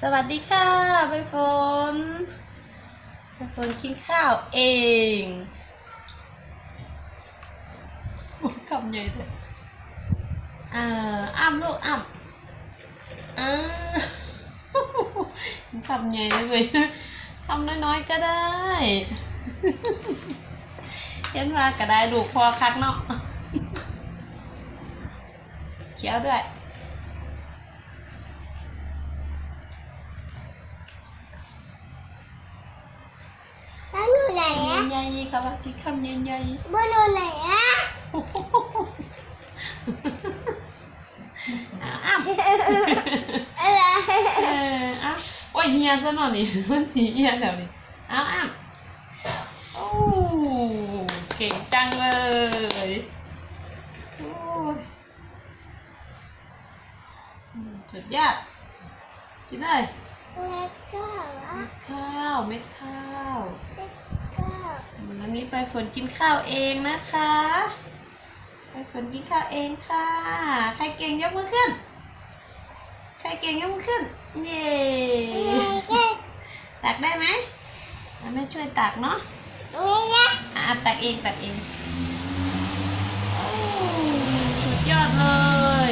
สวัสดีค่ะใบฝนใบฝนกินข้าวเองคำใหญ่เลยอ่าอ้ำลูกอ้ำอ่าคำใหญ่เลยคำน้อยๆก็ได้เห็นว่าก็ได้ดูพอคักเนาะเคี้ยวด้วย แล้วหนู ไหนอะใหญ่ๆครับว่ากินคำใหญ่บนหนูไหนอะๆอ้าวอ้าวอะไรเอออ้าวโอ้ยเฮียซะหน่อยนี่มันจีเฮียแล้วนี่อ้าวอ้าวโอ้เก่งจังเลยโอ้สุดยอดกินเลยแล้าวก็อะข้าวเม็ดข้าว วก็วันนี้ไปฝนกินข้าวเองนะคะ ไปฝนกินข้าวเองค่ะ ใครเก่งยกมือขึ้น ใครเก่งยกมือขึ้น เย้อะไรกันตักได้ไหมอะแม่ช่วยตักเนาะนี่นะอะตักเองตักเองโอ้สุดยอดเล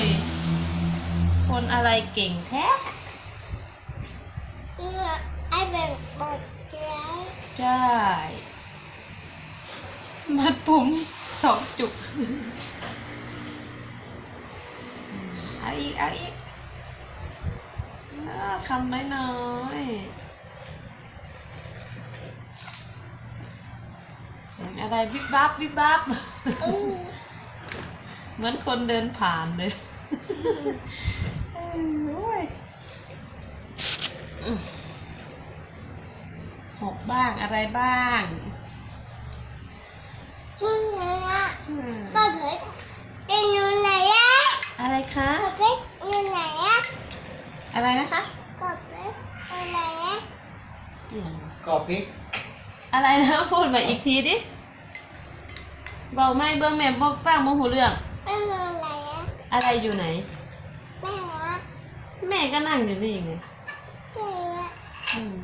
ย คนอะไรเก่งแท้ นี่ไอ้แบบบดใจ ใช่ มัดผมสองจุก เอาอีก เอาอีกอ่าคำน้อยๆเสียงอะไรวิบวับวิบวับอืมเหมือนคนเดินผ่านเลยเออโอ้ยอืมหกบ้างอะไรบ้าง นี่นะ อืม ก็เผ็ดเป็นหนูไหนอะอะไรคะ ก็เผ็ดหนูไหนอะอะไรนะคะก็เผ็ดอะไรอะกรอบพริกอะไรนะพูดมาอีกทีดิบอกไม่เบิ้งแม่บอกฟังโมหูเรื่องเป็นหนูไหนอะอะไรอยู่ไหน แม่อะแม่ก็นั่งอยู่นี่ไงแม่อะอืม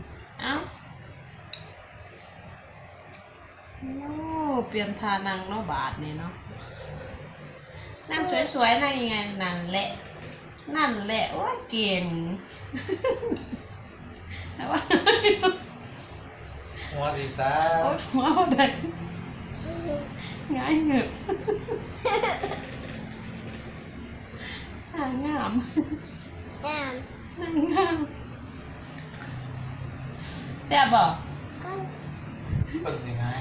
เอ้าโอ้ เปลี่ยนทานังเนาะบาทนี่เนาะนั่งสวยๆนั่งยังไงนั่นแหละ นั่นแหละโอ้ยเก่งแต่ว่าหัวสีฟ้าโอ้ยหัวเอาได้ง่ายเหงือบหางามน้นางงามแซ่บบอกำก็เป็นสีง่าย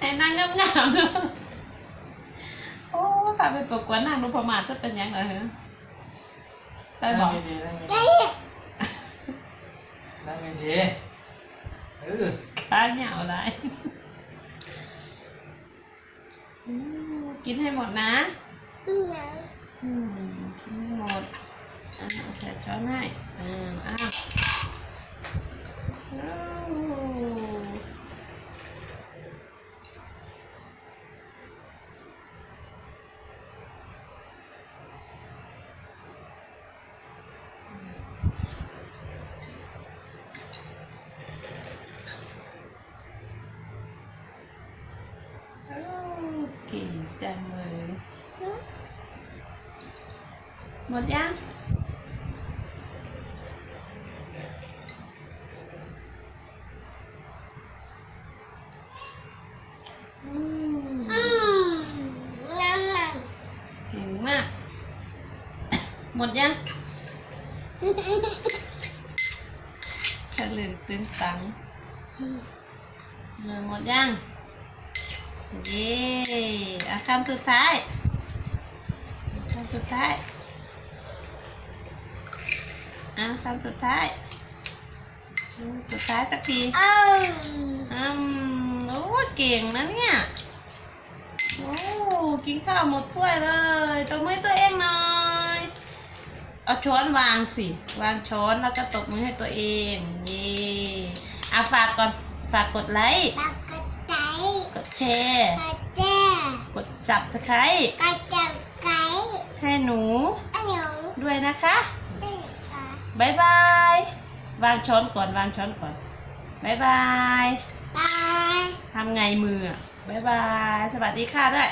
ให้นางงามงามๆเนาะโอ้พาไปประกวดนางนพมาศจะเป็นยังไงเหรอไปบนั่องกดีๆนั่งได้ดีๆนั่งดีๆเออตาเหนียวอะไรอืมกินให้หมดนะหนูอืมกินให้หมดอ่าเอาใส่ช้อนให้อ่าอ้าวอ้าวอ้าวเก่ง จังเลย หมดยังอืมน้ำมันเก่งมากหมดยังทะลึงตึงตัง หมดยัง เย้อะคำสุดท้ายคำสุดท้ายอะคำสุดท้ายคำสุดท้ายสักทีอ้าวอืมโอ้เก่งนะเนี่ยโอ้กินข้าวหมดถ้วยเลยตบมือให้ตัวเองหน่อยเอาช้อนวางสิ วางช้อนแล้วก็ตบมือให้ตัวเองเย่อะฝากก่อนฝากกดไลค์ปากกระไก่ กดแชร์กระแจ้กด subscribe กระจับไก่ให้หนูอันหนูด้วยนะคะได้ค่ะเบายบาย วางช้อนก่อนวางช้อนก่อนบายบายบายทำไงมืออะบายบาย สวัสดีค่ะด้วย